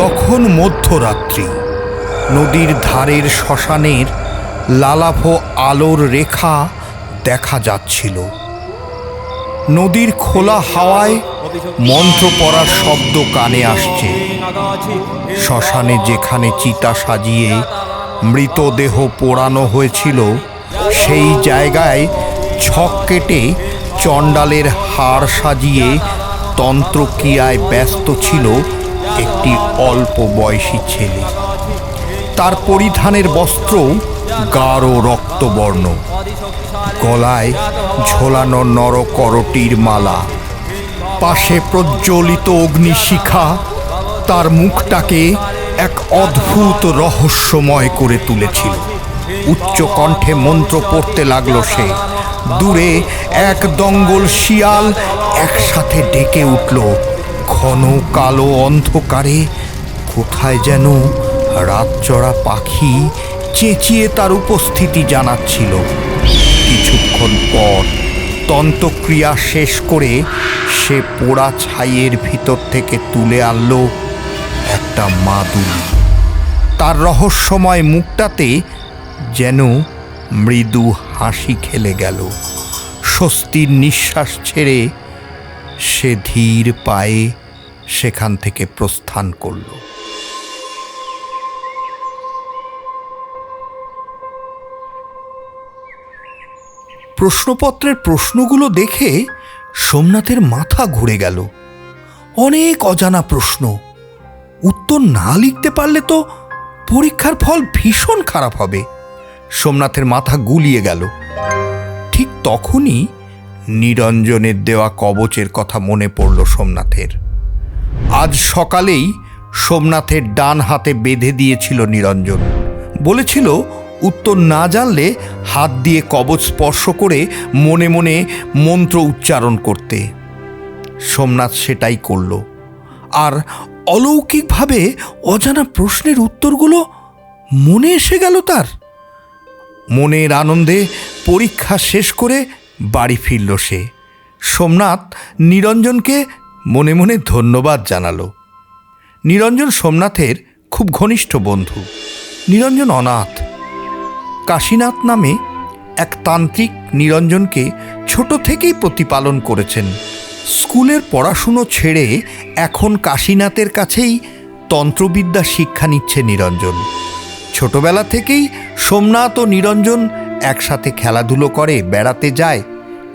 তখন মধ্যরাত্রি। নদীর ধারের শ্মশানের লালাভো আলোর রেখা দেখা যাচ্ছিল। নদীর খোলা হাওয়ায় মন্ত্র পড়ার শব্দ কানে আসছে। শ্মশানে যেখানে চিতা সাজিয়ে মৃতদেহ পোড়ানো হয়েছিল, সেই জায়গায় ছক কেটে চণ্ডালের হাড় সাজিয়ে তন্ত্রক্রিয়ায় ব্যস্ত ছিল একটি অল্প বয়সী ছেলে। তার পরিধানের বস্ত্র গাঢ় রক্তবর্ণ। গলায় ঝোলানো নরকরটির মালা। পাশে প্রজ্বলিত অগ্নিশিখা। তার মুখটাকে এক অদ্ভুত রহস্যময় করে তুলেছিল। উচ্চ কণ্ঠে মন্ত্র পড়তে লাগল সে। দূরে এক দঙ্গল শিয়াল একসাথে ডেকে উঠল। ঘন কালো অন্ধকারে কোথায় যেন রাতচড়া পাখি চেঁচিয়ে তার উপস্থিতি জানাচ্ছিল। কিছুক্ষণ পর তন্ত্রক্রিয়া শেষ করে সে পোড়া ছাইয়ের ভিতর থেকে তুলে আনলো একটা মাদুলি তার রহস্যময় মুখটাতে যেন মৃদু হাসি খেলে গেল। স্বস্তির নিঃশ্বাস ছেড়ে সে ধীর পায়ে সেখান থেকে প্রস্থান করল। প্রশ্নপত্রের প্রশ্নগুলো দেখে সোমনাথের মাথা ঘুরে গেল। অনেক অজানা প্রশ্ন। উত্তর না লিখতে পারলে তো পরীক্ষার ফল ভীষণ খারাপ হবে। সোমনাথের মাথা গুলিয়ে গেল। ঠিক তখনই নিরঞ্জনের দেওয়া কবচের কথা মনে পড়ল সোমনাথের। আজ সকালেই সোমনাথের ডান হাতে বেঁধে দিয়েছিল নিরঞ্জন। বলেছিল, উত্তর না জানলে হাত দিয়ে কবচ স্পর্শ করে মনে মনে মন্ত্র উচ্চারণ করতে। সোমনাথ সেটাই করল। আর অলৌকিকভাবে অজানা প্রশ্নের উত্তরগুলো মনে এসে গেল তার। মনের আনন্দে পরীক্ষা শেষ করে বাড়ি ফিরল সে। সোমনাথ নিরঞ্জনকে মনে মনে ধন্যবাদ জানালো। নিরঞ্জন সোমনাথের খুব ঘনিষ্ঠ বন্ধু। নিরঞ্জন অনাথ। কাশীনাথ নামে এক তান্ত্রিক নিরঞ্জনকে ছোট থেকেই প্রতিপালন করেছেন। স্কুলের পড়াশুনো ছেড়ে এখন কাশীনাথের কাছেই তন্ত্রবিদ্যা শিক্ষা নিচ্ছে নিরঞ্জন। ছোটবেলা থেকেই সোমনাথ ও নিরঞ্জন একসাথে খেলাধুলো করে, বেড়াতে যায়।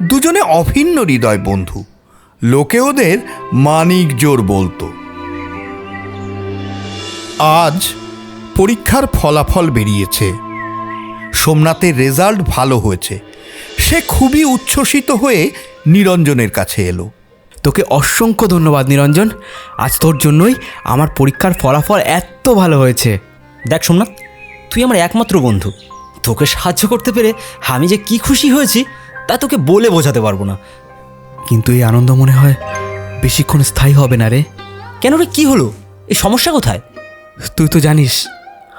দুজনে অভিন্ন হৃদয় বন্ধু। লোকে ওদের মানিক জোর বলতো। আজ পরীক্ষার ফলাফল বেরিয়েছে। সোমনাথের রেজাল্ট ভালো হয়েছে। সে খুবই উচ্ছ্বসিত হয়ে নিরঞ্জনের কাছে এলো। তোকে অসংখ্য ধন্যবাদ নিরঞ্জন। আজ তোর জন্যই আমার পরীক্ষার ফলাফল এত ভালো হয়েছে। দেখ সোমনাথ, তুই আমার একমাত্র বন্ধু। তোকে সাহায্য করতে পেরে আমি যে কি খুশি হয়েছি, তা তোকে বলে বোঝাতে পারব না। কিন্তু এই আনন্দ মনে হয় বেশিক্ষণ স্থায়ী হবে না রে। কেন রে? কি হলো? এই সমস্যা কোথায়? তুই তো জানিস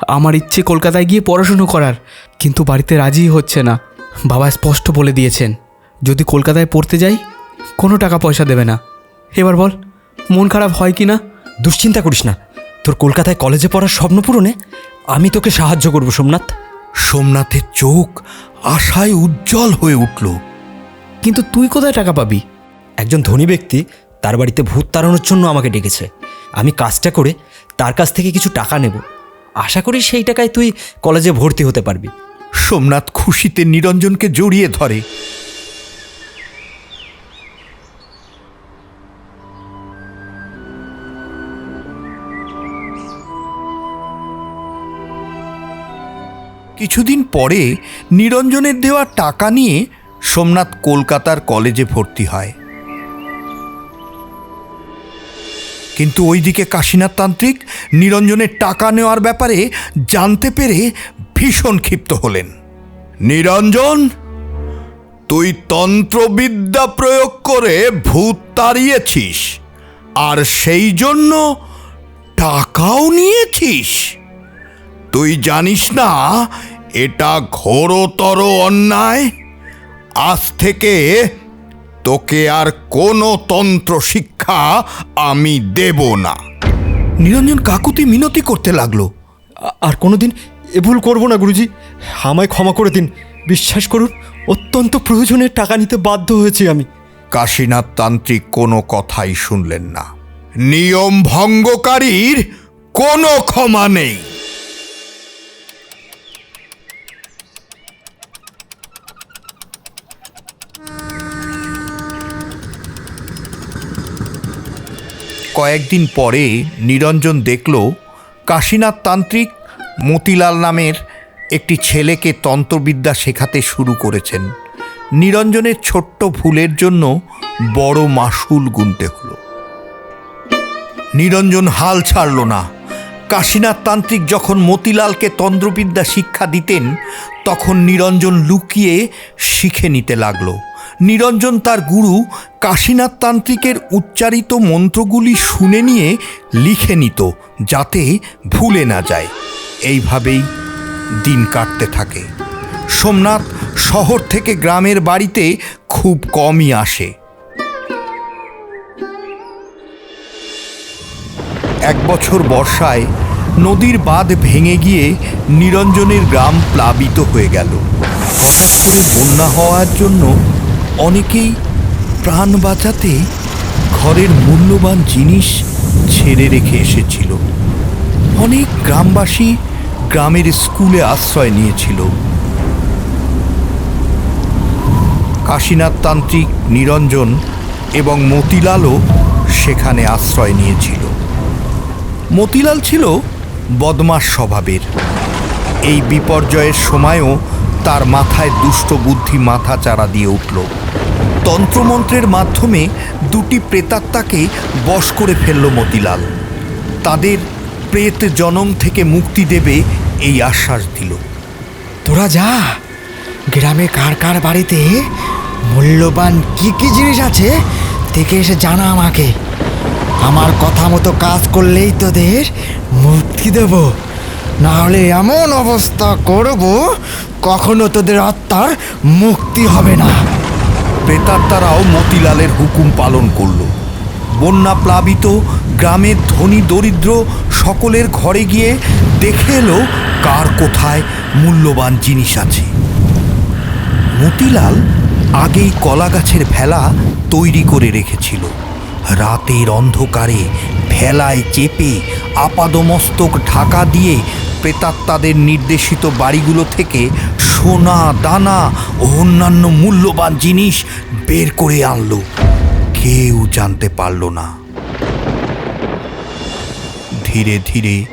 আমার ইচ্ছে কলকাতায় গিয়ে পড়াশুনো করার কিন্তু বাড়িতে রাজি হচ্ছে না। বাবা স্পষ্ট বলে দিয়েছেন যদি কলকাতায় পড়তে যাই কোনো টাকা পয়সা দেবে না। এবার বল মন খারাপ হয় কি না? দুশ্চিন্তা করিস না। তোর কলকাতায় কলেজে পড়ার স্বপ্ন পূরণে আমি তোকে সাহায্য করব সোমনাথ। সোমনাথের চোখ আশায় উজ্জ্বল হয়ে উঠল। কিন্তু তুই কোথায় টাকা পাবি? একজন ধনী ব্যক্তি তার বাড়িতে ভূত তাড়ানোর জন্য আমাকে ডেকেছে। আমি কাজটা করে তার কাছ থেকে কিছু টাকা নেব। আশা করি সেই টাকায় তুই কলেজে ভর্তি হতে পারবি। সোমনাথ খুশিতে নিরঞ্জনকে জড়িয়ে ধরে। কিছুদিন পরে নিরঞ্জনের দেওয়া টাকা নিয়ে সোমনাথ কলকাতার কলেজে ভর্তি হয়। কিন্তু ওইদিকে কাশীনাথ তান্ত্রিক নিরঞ্জনের টাকা নেওয়ার ব্যাপারে জানতে পেরে ভীষণ ক্ষিপ্ত হলেন। নিরঞ্জন, তুই তন্ত্রবিদ্যা প্রয়োগ করে ভূত তাড়িয়েছিস, আর সেই জন্য টাকাও নিয়েছিস। তুই জানিস না, এটা ঘোরতর অন্যায়। আজ থেকে তোকে আর কোনো তন্ত্র শিক্ষা আমি দেব না। নিরঞ্জন কাকুতি মিনতি করতে লাগল। আর কোনোদিন এ ভুল করব না গুরুজি। আমায় ক্ষমা করে দিন। বিশ্বাস করুন অত্যন্ত প্রয়োজনে টাকা নিতে বাধ্য হয়েছি আমি। কাশীনাথ তান্ত্রিক কোনো কথাই শুনলেন না। নিয়ম ভঙ্গকারীর কোনো ক্ষমা নেই। কয়েকদিন পরে নিরঞ্জন দেখল কাশীনাথ তান্ত্রিক মতিলাল নামের একটি ছেলেকে তন্ত্রবিদ্যা শেখাতে শুরু করেছেন। নিরঞ্জনের ছোট্ট ভুলের জন্য বড় মাসুল গুনতে হলো। নিরঞ্জন হাল ছাড়ল না। কাশীনাথ তান্ত্রিক যখন মতিলালকে তন্ত্রবিদ্যা শিক্ষা দিতেন, তখন নিরঞ্জন লুকিয়ে শিখে নিতে লাগল। নিরঞ্জন তার গুরু কাশীনাথ তান্ত্রিকের উচ্চারিত মন্ত্রগুলি শুনে নিয়ে লিখে নিত, যাতে ভুলে না যায়। এইভাবেই দিন কাটতে থাকে। সোমনাথ শহর থেকে গ্রামের বাড়িতে খুব কমই আসে। এক বছর বর্ষায় নদীর বাঁধ ভেঙে গিয়ে নিরঞ্জনের গ্রাম প্লাবিত হয়ে গেল। হঠাৎ করে বন্যা হওয়ার জন্য অনেকেই প্রাণ বাঁচাতে ঘরের মূল্যবান জিনিস ছেড়ে রেখে এসেছিল। অনেক গ্রামবাসী গ্রামের স্কুলে আশ্রয় নিয়েছিল। কাশীনাথ তান্ত্রিক নিরঞ্জন এবং মতিলালও সেখানে আশ্রয় নিয়েছিল। মতিলাল ছিল বদমাস স্বভাবের। এই বিপর্যয়ের সময়ও তার মাথায় দুষ্ট বুদ্ধি মাথা চারা দিয়ে উঠল। তন্ত্রমন্ত্রের মাধ্যমে দুটি প্রেতাত্মাকে বশ করে ফেলল মতিলাল। তাদের প্রেত জনম থেকে মুক্তি দেবে এই আশ্বাস দিল। তোরা যা, গ্রামে কার কার বাড়িতে মূল্যবান কি কি জিনিস আছে থেকে এসে জানা আমাকে। আমার কথা মতো কাজ করলেই তোদের মুক্তি দেব। না হলে এমন অবস্থা করব, কখনো তোদের আত্মার মুক্তি হবে না। প্রেতাত্মারাও মতিলালের হুকুম পালন করল। বন্যা প্লাবিত, গ্রামের ধনী দরিদ্র সকলের ঘরে গিয়ে দেখে এলো কার কোথায় মূল্যবান জিনিস আছে। মতিলাল আগেই কলা গাছের ভেলা তৈরি করে রেখেছিল। রাতের অন্ধকারে ভেলায় চেপে আপাদমস্তক ঢাকা দিয়ে প্রেতাত্মাদের নির্দেশিত বাড়িগুলো থেকে সোনা, দানা ও অন্যান্য মূল্যবান জিনিস বের করে আনলো। কেউ জানতে পারল না। ধীরে ধীরে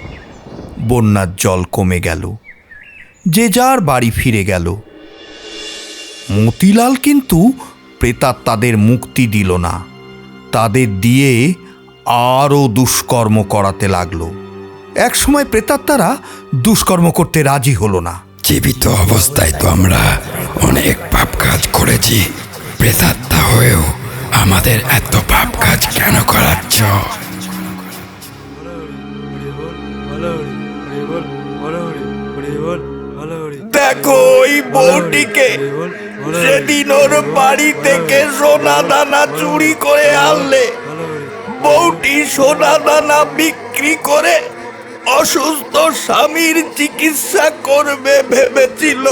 বন্যার জল কমে গেল। যে যার বাড়ি ফিরে গেল। মতিলাল কিন্তু প্রেতাত্মাদের মুক্তি দিল না। তাদের দিয়ে আরও দুষ্কর্ম করাতে লাগল। একসময় প্রেতাত্মারা দুষ্কর্ম করতে রাজি হলো না। জীবিত অবস্থায় তো আমরা অনেক পাপ কাজ করেছি। প্রেতাত্মা হয়েও আমাদের এত পাপ কাজ কেন করাচ্ছ? দেখো ওই বউটিকে সেদিন ওর বাড়ি থেকে সোনা দানা চুরি করে আনলে। বউটি সোনা দানা বিক্রি করে অসুস্থ স্বামীর চিকিৎসা করবে ভেবেছিল।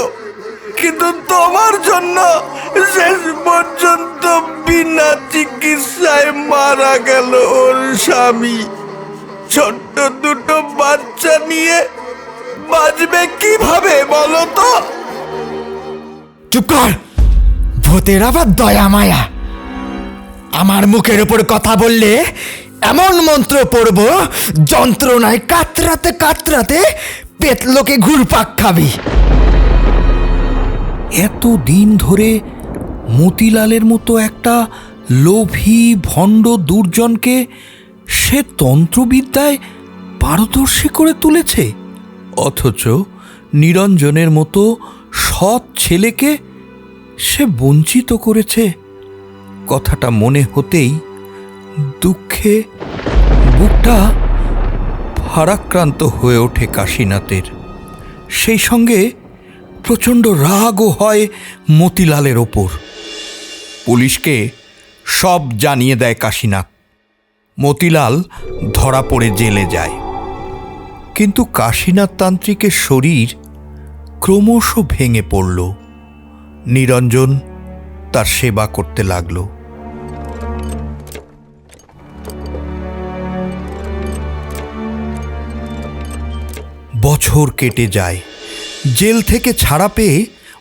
কিন্তু তোমার জন্য শেষ পর্যন্ত বিনা চিকিৎসায় মারা গেল ওর স্বামী। ছোট্ট দুটো বাচ্চা নিয়ে বাঁচবে কীভাবে বলো তো? চুপ কর। ভূতের আবার দয়া মায়া। আমার মুখের উপর কথা বললে এমন মন্ত্র পড়ব, যন্ত্রণায় কাতরাতে কাতরাতে পেতলোকে ঘুরপাক খাবি। এত দিন ধরে মতিলালের মতো একটা লোভী, ভণ্ড দুর্জনকে সে তন্ত্রবিদ্যায় পারদর্শী করে তুলেছে? অথচ নিরঞ্জনের মতো সৎ ছেলেকে সে বঞ্চিত করেছে। কথাটা মনে হতেই দুঃখে বুকটা ভারাক্রান্ত হয়ে ওঠে কাশীনাথের। সেই সঙ্গে প্রচণ্ড রাগও হয় মতিলালের ওপর। পুলিশকে সব জানিয়ে দেয় কাশীনাথ। মতিলাল ধরা পড়ে জেলে যায়। কিন্তু কাশীনাথ তান্ত্রিকের শরীর ক্রমশ ভেঙে পড়ল। নিরঞ্জন তার সেবা করতে লাগল। বছর কেটে যায়। জেল থেকে ছাড়া পেয়ে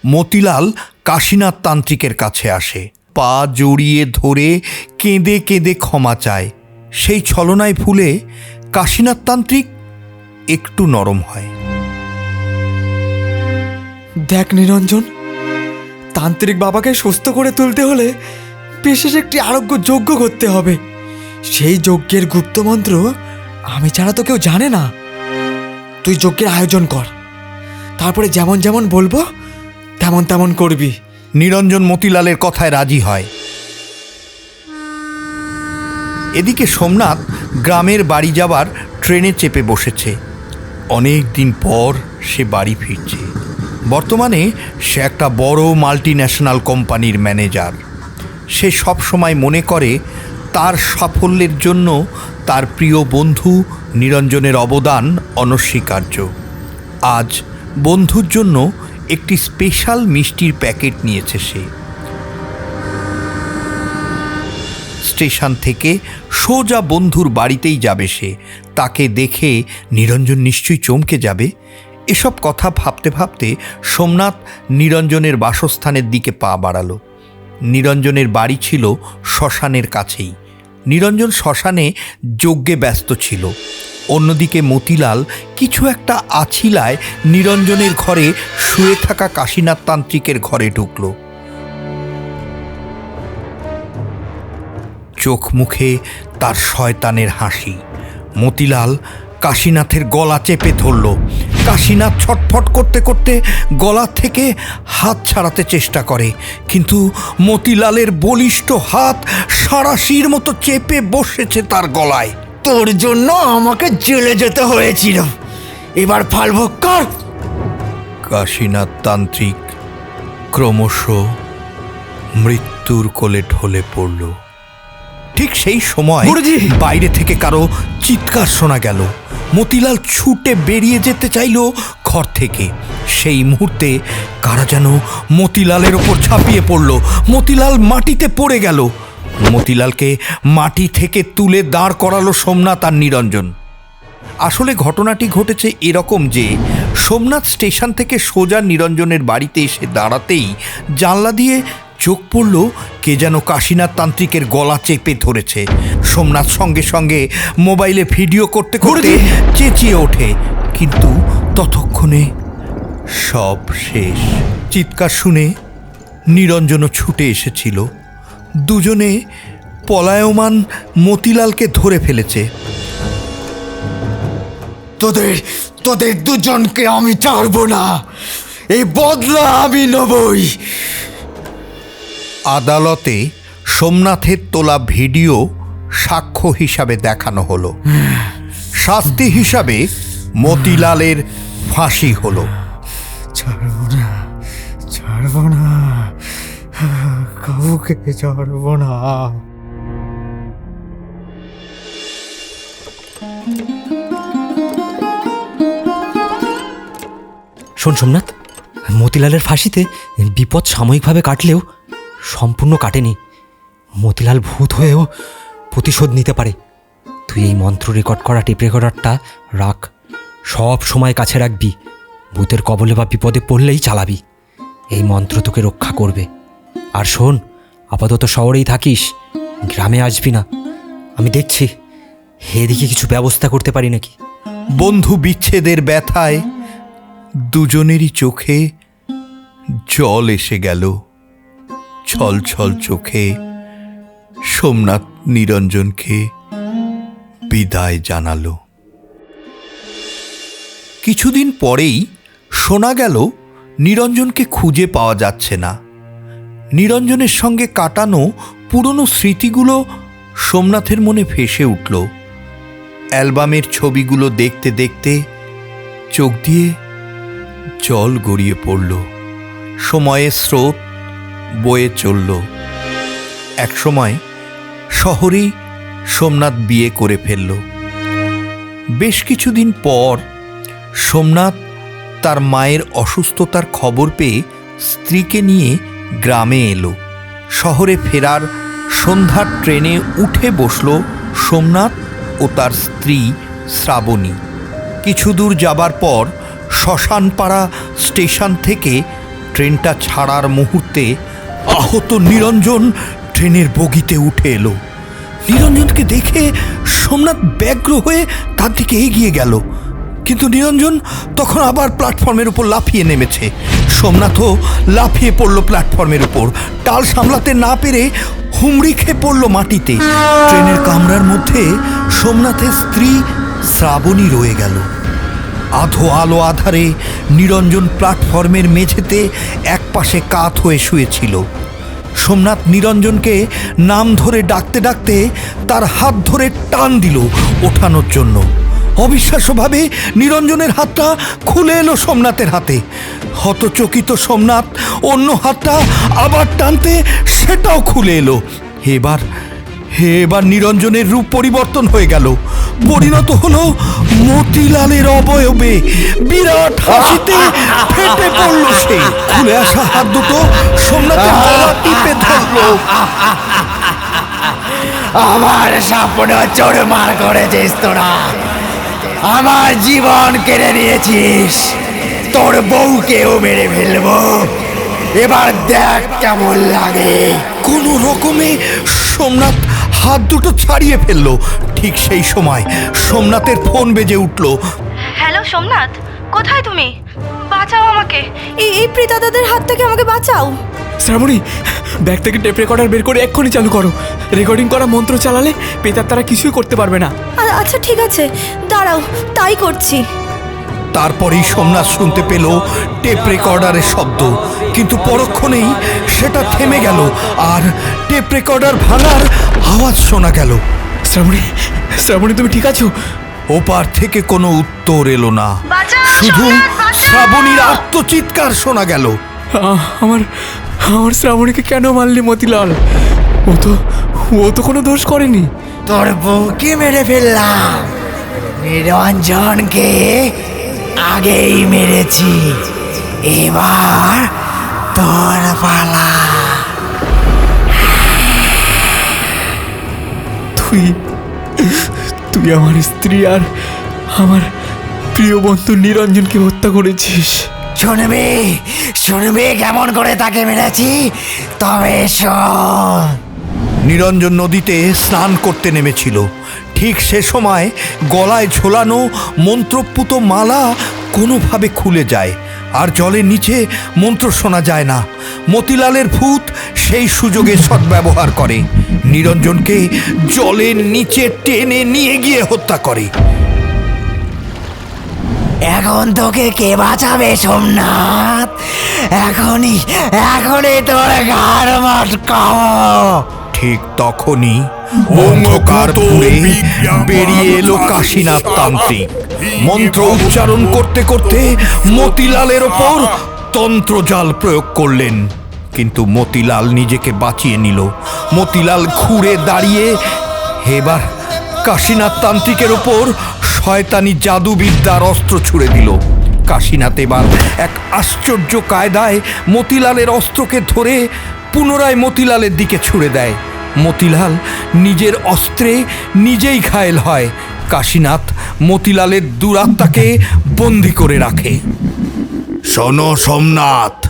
মতিলাল কাশীনাথ তান্ত্রিকের কাছে আসে। পা জড়িয়ে ধরে কেঁদে কেঁদে ক্ষমা চায়। সেই ছলনায় ফুলে কাশীনাথ তান্ত্রিক একটু নরম হয়। দেখ নিরঞ্জন, তান্ত্রিক বাবাকে সুস্থ করে তুলতে হলে বিশেষ একটি আরোগ্য যজ্ঞ করতে হবে। সেই যজ্ঞের গুপ্তমন্ত্র আমি ছাড়া তো কেউ জানে না। তুই যজ্ঞের আয়োজন কর। তারপরে যেমন যেমন বলব, তেমন তেমন করবি। নিরঞ্জন মতিলালের কথায় রাজি হয়। এদিকে সোমনাথ গ্রামের বাড়ি যাবার ট্রেনে চেপে বসেছে। অনেক দিন পর সে বাড়ি ফিরছে। বর্তমানে সে একটা বড় মাল্টি ন্যাশনাল কোম্পানির ম্যানেজার। সে সব সময় মনে করে তার সাফল্যের জন্য তার প্রিয় বন্ধু নিরঞ্জনের অবদান অনস্বীকার্য। আজ বন্ধুর জন্য একটি স্পেশাল মিষ্টির প্যাকেট নিয়েছে সে। স্টেশন থেকে সোজা বন্ধুর বাড়িতেই যাবে সে। তাকে দেখে নিরঞ্জন নিশ্চয়ই চমকে যাবে। এসব কথা ভাবতে ভাবতে সোমনাথ নিরঞ্জনের বাসস্থানের দিকে পা বাড়ালো। নিরঞ্জনের বাড়ি ছিল শ্মশানের কাছেই। নিরঞ্জন শ্মশানে যজ্ঞে ব্যস্ত ছিল। অন্যদিকে মতিলাল কিছু একটা আছিলায় নিরঞ্জনের ঘরে শুয়ে থাকা কাশীনাথ তান্ত্রিকের ঘরে ঢুকল। চোখ মুখে তার শয়তানের হাসি। মতিলাল কাশীনাথের গলা চেপে ধরল কাশীনাথ ছটফট করতে করতে গলা থেকে হাত ছাড়াতে চেষ্টা করে। কিন্তু মতিলালের বলিষ্ঠ হাত সারাশির মতো চেপে বসেছে তার গলায়। তোর জন্য আমাকে জেলে যেতে হয়েছিল। এবার ফাল ভোগ কর। কাশীনাথ তান্ত্রিক ক্রমশ মৃত্যুর কোলে ঢলে পড়ল। ঠিক সেই সময়! বাইরে থেকে কারও চিৎকার শোনা গেল। মতিলাল ছুটে বেরিয়ে যেতে চাইল ঘর থেকে। সেই মুহূর্তে কারা যেন মতিলালের ওপর ঝাঁপিয়ে পড়ল। মতিলাল মাটিতে পড়ে গেল। মতিলালকে মাটি থেকে তুলে দাঁড় করালো সোমনাথ আর নিরঞ্জন। আসলে ঘটনাটি ঘটেছে এরকম যে, সোমনাথ স্টেশন থেকে সোজা নিরঞ্জনের বাড়িতে এসে দাঁড়াতেই জানলা দিয়ে চোখ পড়ল কে যেন কাশীনাথ তান্ত্রিকের গলা চেপে ধরেছে। সোমনাথ সঙ্গে সঙ্গে মোবাইলে ভিডিও করতে করতে চেঁচিয়ে ওঠে। কিন্তু ততক্ষণে সব শেষ। চিৎকার শুনে নিরঞ্জনও ছুটে এসেছিল। দুজনে পলায়মান মতিলালকে ধরে ফেলেছে। তোদের তোদের দুজনকে আমি ছাড়বো না। এই বদলা আমি নেবই। আদালতে সোমনাথের তোলা ভিডিও সাক্ষ্য হিসাবে দেখানো হলো। শাস্তি হিসাবে মতিলালের ফাঁসি হলো। ছাড়বো না ছাড়বো না কাউকে ছাড়বো না। শোন সোমনাথ মতিলালের ফাঁসিতে বিপদ সাময়িকভাবে কাটলেও সম্পূর্ণ কাটেনি। মতিলাল ভূত হয়েও প্রতিশোধ নিতে পারে। তুই এই মন্ত্র রেকর্ড করা টেপ রেকর্ডারটা রাখ। সব সময় কাছে রাখবি। ভূতের কবলে বা বিপদে পড়লেই চালাবি। এই মন্ত্র তোকে রক্ষা করবে। আর শোন, আপাতত শহরেই থাকিস। গ্রামে আসবি না। আমি দেখছি, এদিকে কিছু ব্যবস্থা করতে পারি নাকি? বন্ধু বিচ্ছেদের ব্যথায় দুজনেরই চোখে জল এসে গেল। ছল ছল চোখে, সোমনাথ নিরঞ্জনকে বিদায় জানালো। কিছুদিন পরেই শোনা গেল, নিরঞ্জনকে খুঁজে পাওয়া যাচ্ছে না। নিরঞ্জনের সঙ্গে কাটানো পুরনো স্মৃতিগুলো সোমনাথের মনে ভেসে উঠল। অ্যালবামের ছবিগুলো দেখতে দেখতে চোখ দিয়ে জল গড়িয়ে পড়ল। সময়ের স্রোত বয়ে চলল। একসময় শহরেই সোমনাথ বিয়ে করে ফেলল। বেশ কিছুদিন পর সোমনাথ তার মায়ের অসুস্থতার খবর পেয়ে স্ত্রীকে নিয়ে গ্রামে এলো। শহরে ফেরার সন্ধ্যার ট্রেনে উঠে বসল সোমনাথ ও তার স্ত্রী শ্রাবণী। কিছু দূর যাবার পর শ্মশানপাড়া স্টেশন থেকে ট্রেনটা ছাড়ার মুহূর্তে আহত নিরঞ্জন ট্রেনের বগিতে উঠে এলো। নিরঞ্জনকে দেখে সোমনাথ ব্যগ্র হয়ে তার দিকে এগিয়ে গেল। কিন্তু নিরঞ্জন তখন আবার প্ল্যাটফর্মের উপর লাফিয়ে নেমেছে। সোমনাথও লাফিয়ে পড়ল প্ল্যাটফর্মের উপর। টাল সামলাতে না পেরে হুমড়ি খেয়ে পড়ল মাটিতে। ট্রেনের কামরার মধ্যে সোমনাথের স্ত্রী শ্রাবণী রয়ে গেল। আধো আলো আধারে নিরঞ্জন প্ল্যাটফর্মের মেঝেতে একপাশে কাত হয়ে শুয়েছিল। সোমনাথ নিরঞ্জনকে নাম ধরে ডাকতে ডাকতে তার হাত ধরে টান দিল ওঠানোর জন্য। অবিশ্বাস্যভাবে নিরঞ্জনের হাতটা খুলে এলো সোমনাথের হাতে। হতচকিত সোমনাথ অন্য হাতটা আবার টানতে সেটাও খুলে এলো। এবার হে এবার নিরঞ্জনের রূপ পরিবর্তন হয়ে গেল। পরিণত হলো মতিলালের অবয়বে। বিরাট হাসিতে ফেটে পড়ল সে। খুলে আসা হাত দুটো সোমনাথের গলা টিপে ধরলো। আমার স্বপ্ন চোরমার করেছিস তোরা। আমার জীবন কেড়ে নিয়েছিস। তোর বউকেও মেরে ফেলব। এবার দেখ কেমন লাগে। কোনো রকমে সোমনাথ হাত দুটো ছাড়িয়ে ফেলল। ঠিক সেই সময় সোমনাথের ফোন বেজে উঠল। হ্যালো সোমনাথ কোথায় তুমি? বাঁচাও আমাকে। এই এই প্রেতাদাদের হাত থেকে আমাকে বাঁচাও। শ্রাবণী ব্যাগ থেকে টেপ রেকর্ডার বের করে এক্ষুনি চালু করো। রেকর্ডিং করা মন্ত্র চালালে পেতার তারা কিছুই করতে পারবে না। আচ্ছা ঠিক আছে। দাঁড়াও তাই করছি। তারপরেই সোমনাথ শুনতে পেল টেপ রেকর্ডারের শব্দ। কিন্তু পরক্ষণেই সেটা থেমে গেল আর টেপ রেকর্ডার ভাঙার আওয়াজ শোনা গেল। শ্রাবণী শ্রাবণী তুমি ঠিক আছো? ওপার থেকে কোনো উত্তর এলো না। শুধু! শ্রাবণীর আত্মচিৎকার শোনা গেল। আমার আমার শ্রাবণীকে কেন মারলি মতিলাল? ও তো ও তো কোনো দোষ করেনি। তোর বউকে মেরে ফেললাম। নিরঞ্জনকে আগেই মেরেছি। এবার তোর পালা তুই তুই আমার স্ত্রী আর আমার প্রিয় বন্ধু নিরঞ্জনকে হত্যা করেছিস। শুনবি শুনবি কেমন করে তাকে মেরেছি। তবে শোন। নিরঞ্জন নদীতে স্নান করতে নেমেছিল। ঠিক সে সময় গলায় ঝোলানো মন্ত্রপুত মালা কোনোভাবে খুলে যায়। আর জলের নিচে মন্ত্র শোনা যায় না। মতিলালের ভূত সেই সুযোগে সদ্ব্যবহার করে। নিরঞ্জনকে জলের নিচে টেনে নিয়ে গিয়ে হত্যা করে। এখন তোকে কে বাঁচাবে সোমনাথ? এখনই এখনই তোর ঘাড় মটকাও ঠিক তখনই ঘুরে বেরিয়ে এলো কাশীনাথ তান্ত্রিক মন্ত্র উচ্চারণ করতে করতে মতিলালের ওপর তন্ত্রজাল প্রয়োগ করলেন। কিন্তু মতিলাল নিজেকে বাঁচিয়ে নিল। মতিলাল ঘুরে দাঁড়িয়ে এবার কাশীনাথ তান্ত্রিকের ওপর শয়তানি জাদুবিদ্যার অস্ত্র ছুড়ে দিল। কাশীনাথ এবার এক আশ্চর্য কায়দায় মতিলালের অস্ত্রকে ধরে পুনরায় মতিলালের দিকে ছুড়ে দেয়। মতিলাল নিজের অস্ত্রে নিজেই ঘায়েল হয়। কাশীনাথ মতিলালের দুরাত্মাকে বন্দি করে রাখে। শোনো সোমনাথ,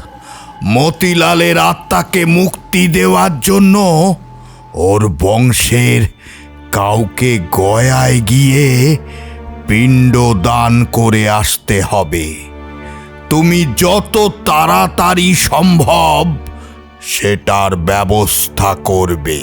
মতিলালের আত্মাকে মুক্তি দেওয়ার জন্য ওর বংশের কাউকে গয়ায় গিয়ে পিণ্ড দান করে আসতে হবে। তুমি যত তাড়াতাড়ি সম্ভব সেটার ব্যবস্থা করবে।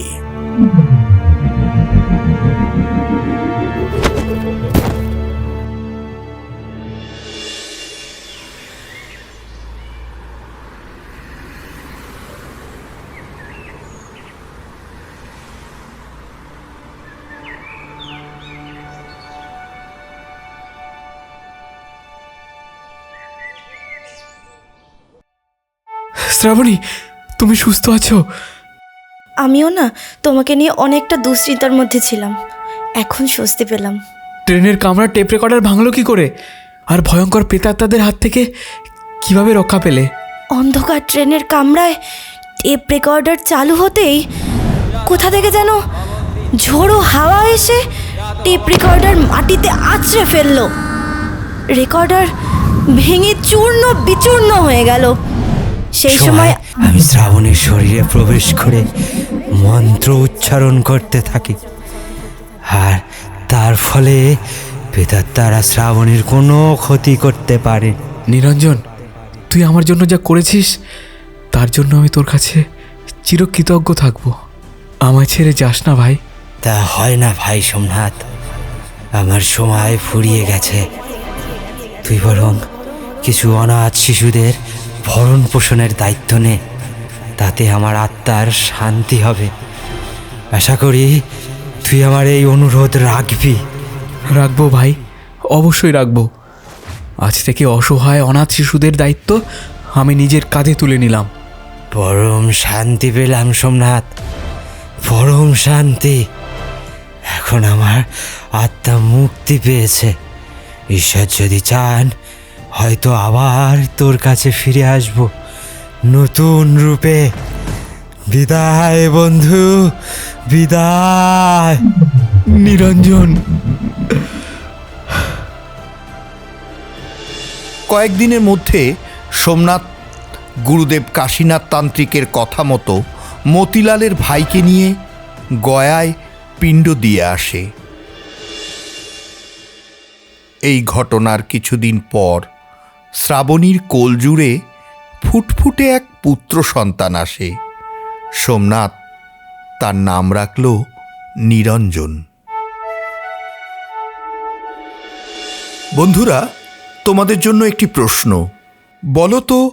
শ্রাবণী তুমি সুস্থ আছো? আমিও না তোমাকে নিয়ে অনেকটা দুশ্চিন্তার মধ্যে ছিলাম। এখন স্বস্তি পেলাম। ট্রেনের কামরা টেপ রেকর্ডার ভাঙলো কি করে? আর ভয়ঙ্কর প্রেতাত্মাদের হাত থেকে কীভাবে রক্ষা পেলে? অন্ধকার ট্রেনের কামরায় টেপ রেকর্ডার চালু হতেই কোথা থেকে যেন ঝোড়ো হাওয়া এসে টেপ রেকর্ডার মাটিতে আছড়ে ফেলল। রেকর্ডার ভেঙে চূর্ণ বিচূর্ণ হয়ে গেল। সেই সময় আমি শ্রাবণের শরীরে প্রবেশ করে মন্ত্র উচ্চারণ করতে থাকি। আর তার ফলে প্রেতাত্মারা শ্রাবণের কোনো ক্ষতি করতে পারে নিরঞ্জন তুই আমার জন্য যা করেছিস তার জন্য আমি তোর কাছে চিরকৃতজ্ঞ থাকব। আমায় ছেড়ে যাস না ভাই। তা হয় না ভাই সোমনাথ। আমার সময় ফুরিয়ে গেছে। তুই বরং কিছু অনাথ শিশুদের ভরণ পোষণের দায়িত্ব নে তাতে আমার আত্মার শান্তি হবে। আশা করি তুই আমার এই অনুরোধ রাখবি। রাখব ভাই অবশ্যই রাখব। আজ থেকে অসহায় অনাথ শিশুদের দায়িত্ব আমি নিজের কাঁধে তুলে নিলাম। পরম শান্তি পেলাম সোমনাথ পরম শান্তি। এখন আমার আত্মা মুক্তি পেয়েছে। ঈশ্বর যদি চান হয়তো আবার তোর কাছে ফিরে আসব। নতুন রূপে। বিদায় বন্ধু বিদায়। নিরঞ্জন। কয়েকদিনের মধ্যে সোমনাথ গুরুদেব কাশীনাথ তান্ত্রিকের কথা মতো মতিলালের ভাইকে নিয়ে গয়ায় পিণ্ড দিয়ে আসে। এই ঘটনার কিছুদিন পর শ্রাবণীর কোল জুড়ে ফুটফুটে এক পুত্র সন্তান আসে। সোমনাথ তার নাম রাখল নিরঞ্জন। বন্ধুরা, তোমাদের জন্য একটি প্রশ্ন। বলো তো,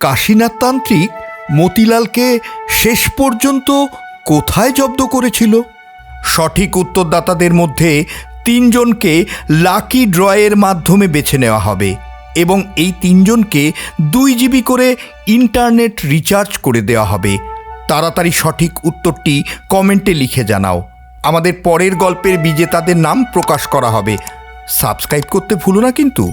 কাশীনাথ তান্ত্রিক মতিলালকে শেষ পর্যন্ত কোথায় জব্দ করেছিল? সঠিক উত্তরদাতাদের মধ্যে তিনজনকে লাকি ড্রয়ের মাধ্যমে বেছে নেওয়া হবে। এবং এই তিনজনকে দুই জিবি করে ইন্টারনেট রিচার্জ করে দেওয়া হবে। তাড়াতাড়ি সঠিক উত্তরটি কমেন্টে লিখে জানাও। আমাদের পরের গল্পের বিজেতাদের নাম প্রকাশ করা হবে। সাবস্ক্রাইব করতে ভুলো না কিন্তু।